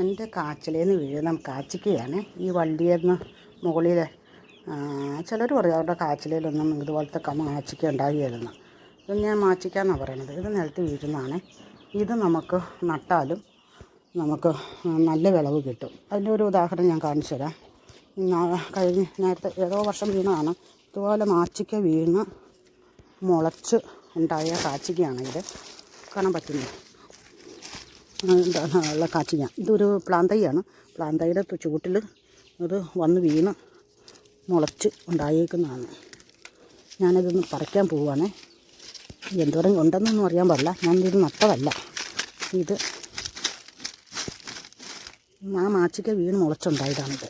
എന്റെ കാച്ചിലേന്ന് വീഴുന്ന കാച്ചിക്കയാണ്. ഈ വള്ളിയെന്ന് മുകളിൽ ചിലർ പറയും അവരുടെ കാച്ചിലൊന്നും ഇതുപോലത്തെ കമ്മ മാച്ചിക്ക ഉണ്ടാവുകയായിരുന്നു ഇത് ഞാൻ മാച്ചിക്ക എന്നാണ് പറയണത്. ഇത് നിലത്ത് വീഴുന്നതാണ്. ഇത് നമുക്ക് നട്ടാലും നമുക്ക് നല്ല വിളവ് കിട്ടും. അതിന്റെ ഒരു ഉദാഹരണം ഞാൻ കാണിച്ചു തരാം. കഴിഞ്ഞ നേരത്തെ ഏതോ വർഷം വീണതാണ്. ഇതുപോലെ മാച്ചിക്ക വീണ് മുളച്ച് ഉണ്ടായ കാച്ചിക്കയാണ് ഇത്. കാണാൻ പറ്റുന്നു എന്താണ് ഉള്ള ഞാൻ. ഇതൊരു പ്ലാന്തൈയാണ് പ്ലാന്തൈയുടെ ചൂട്ടിൽ ഇത് വന്ന് വീണ് മുളച്ച് ഉണ്ടായേക്കുന്നതാണ്. ഞാനിതൊന്ന് പറിക്കാൻ പോവുകയാണേ എന്തോരം ഉണ്ടെന്നൊന്നും അറിയാൻ പാടില്ല. ഞാനിത് നട്ടതല്ല. ഇത് ആ മാച്ചിക്ക വീണ് മുളച്ചുണ്ടായതാണിത്.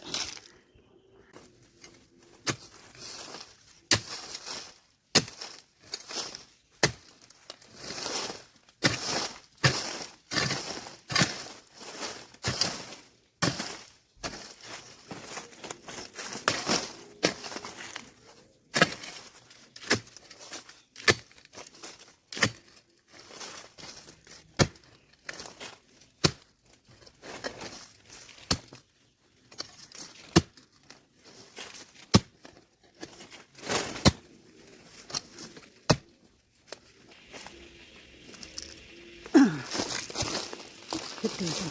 കിട്ടിയിട്ടോ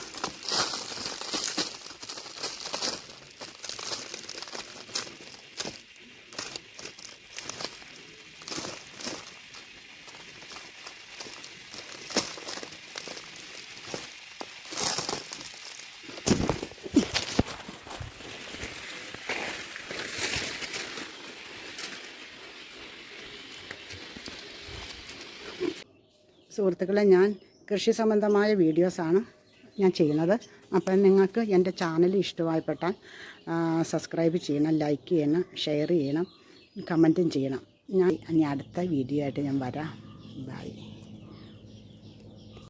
സുഹൃത്തുക്കളെ ഞാൻ കൃഷി സംബന്ധമായ വീഡിയോസാണ് ഞാൻ ചെയ്യുന്നത്. അപ്പം നിങ്ങൾക്ക് എന്റെ ചാനൽ ഇഷ്ടമായിപ്പെട്ടാൽ സബ്സ്ക്രൈബ് ചെയ്യണം ലൈക്ക് ചെയ്യണം ഷെയർ ചെയ്യണം കമന്റും ചെയ്യണം. ഞാൻ ഇനി അടുത്ത വീഡിയോ ആയിട്ട് ഞാൻ വരാം. ബൈ